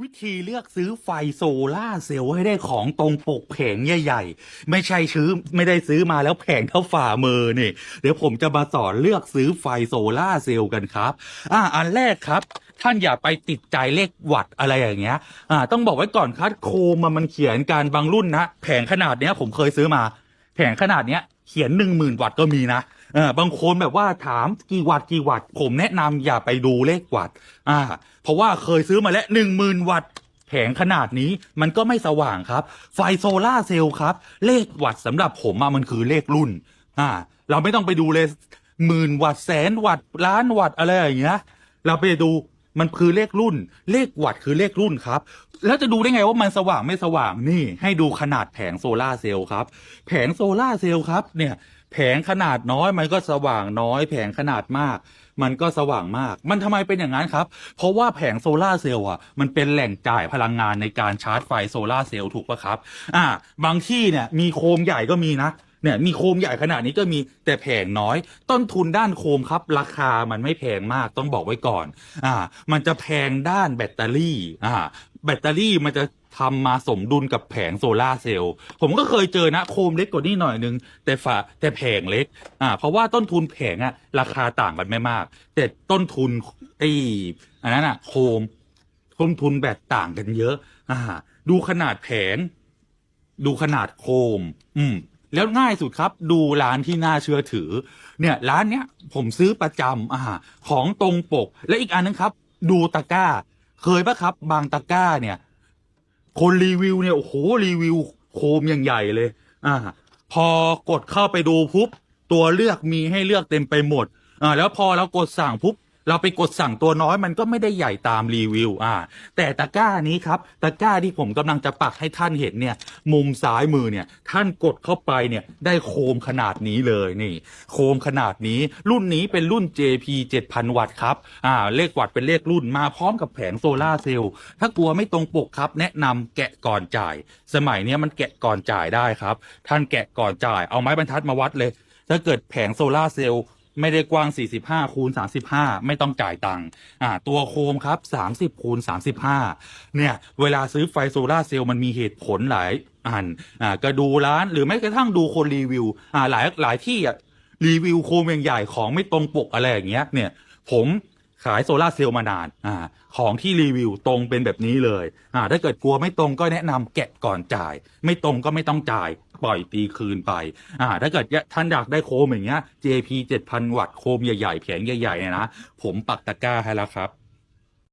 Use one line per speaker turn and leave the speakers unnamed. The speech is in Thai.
วิธีเลือกซื้อไฟโซล่าเซลล์ให้ได้ของตรงปกแผงใหญ่ๆ ไม่ใช่ซื้อไม่ได้ซื้อมาแล้วแผงเท่าฝ่ามือนี่ เดี๋ยวผมจะมาสอนเลือกซื้อไฟโซล่าเซลล์กันครับ อ่าอันแรกครับท่านอย่าไปติดใจเลขวัตต์อะไรอย่างเงี้ย อ่า ต้องบอกไว้ก่อนครับโคมมันมันเขียนการบางรุ่นนะ แผงขนาดเนี้ยผมเคยซื้อมา แผงขนาดเนี้ยเขียนหนึ่งหมื่นวัตต์ก็มีนะ ออบางคนแบบว่าถามกี่วัตต์กี่วัตต์ผมแนะนำอย่าไปดูเลขวัตต์อ่า เพราะว่าเคยซื้อมาแล้วหนึ่งหมื่นวัตต์แผงขนาดนี้มันก็ไม่สว่างครับ ไฟโซลาร์เซลล์ครับ เลขวัตต์สำหรับผมอะมันคือเลขรุ่นอ่าเราไม่ต้องไปดูเลยหมื่นวัตต์แสนวัตต์ล้านวัตต์อะไรอย่างเงี้ย เราไปดู มันคือเลขรุ่น เลขวัตคือเลขรุ่นครับ แล้วจะดูได้ไงว่ามันสว่างไม่สว่างนี่ ให้ดูขนาดแผงโซลาเซลล์ครับ แผงโซลาเซลล์ครับ เนี่ย แผงขนาดน้อยมันก็สว่างน้อย แผงขนาดมาก มันก็สว่างมาก มันทำไมเป็นอย่างนั้นครับ เพราะว่าแผงโซลาเซลล์อะ มันเป็นแหล่งจ่ายพลังงานในการชาร์จไฟโซลาเซลล์ถูกปะครับ อ่า บางที่เนี่ยมีโคมใหญ่ก็มีนะ เนี่ยมีโคมใหญ่ขนาดนี้ก็มีแต่แผงน้อย ต้นทุนด้านโคมครับ ราคามันไม่แพงมากต้องบอกไว้ก่อนอ่ามันจะแพงด้านแบตเตอรี่อ่าแบตเตอรี่มันจะทำมาสมดุลกับแผงโซลาเซลล์ผมก็เคยเจอนะโคมเล็กกว่านี้หน่อยนึง แต่ฝาแต่แผงเล็กอ่าเพราะว่าต้นทุนแผงอะราคาต่างกันไม่มาก แต่ต้นทุนไอ้อันนั้นอะโคมต้นทุนแบตต่างกันเยอะอ่าดูขนาดแผง ดูขนาดโคม อืม แล้วง่ายสุดครับ ดูร้านที่น่าเชื่อถือ เนี่ยร้านเนี้ยผมซื้อประจำอ่าของตรงปก และอีกอันนึงครับ ดูตะกร้า เคยปะครับ บางตะกร้าเนี่ย คนรีวิวเนี่ยโอ้โหรีวิว โคมอย่างใหญ่เลย อ่า พอกดเข้าไปดูปุ๊บตัวเลือกมีให้เลือกเต็มไปหมดอ่าแล้วพอเรากดสั่งปุ๊บ เราไปกดสั่งตัวน้อยมันก็ไม่ได้ใหญ่ตามรีวิวอ่า แต่ตะกร้านี้ครับตะกร้าที่ผมกำลังจะปักให้ท่านเห็นเนี่ย มุมซ้ายมือเนี่ย ท่านกดเข้าไปเนี่ยได้โคมขนาดนี้เลยนี่ โคมขนาดนี้ รุ่นนี้เป็นรุ่น JP 7000 วัตต์ครับอ่าเลขวัตต์เป็นเลขรุ่นมาพร้อมกับแผงโซลาเซลล์ถ้ากลัวไม่ตรงปกครับ แนะนำแกะก่อนจ่าย สมัยเนี้ยมันแกะก่อนจ่ายได้ครับ ท่านแกะก่อนจ่ายเอาไม้บรรทัดมาวัดเลย ถ้าเกิดแผงโซลาเซลล์ ไม่ได้กว้าง 45 คูณ 35 ไม่ต้องจ่ายตังค์อ่าตัวโคมครับ 30 คูณ 35 เนี่ย เวลาซื้อไฟโซลาเซลล์มันมีเหตุผลหลายอันอ่าก็ดูร้านหรือแม้กระทั่งดูคนรีวิวอ่าหลายหลายที่อะรีวิวโคมใหญ่ๆของไม่ตรงปกอะไรอย่างเงี้ยเนี่ยผมขายโซลาเซลล์มานานอ่าของที่รีวิวตรงเป็นแบบนี้เลยอ่าถ้าเกิดกลัวไม่ตรงก็แนะนำแกะก่อนจ่าย ไม่ตรงก็ไม่ต้องจ่าย ปล่อยตีคืนไปอ่าถ้าเกิดท่านอยากได้โคมอย่างเงี้ย JP 7,000 วัตต์โคมใหญ่ๆแผงใหญ่ๆเนี่ยนะ ผมปักตะกร้าให้แล้วครับ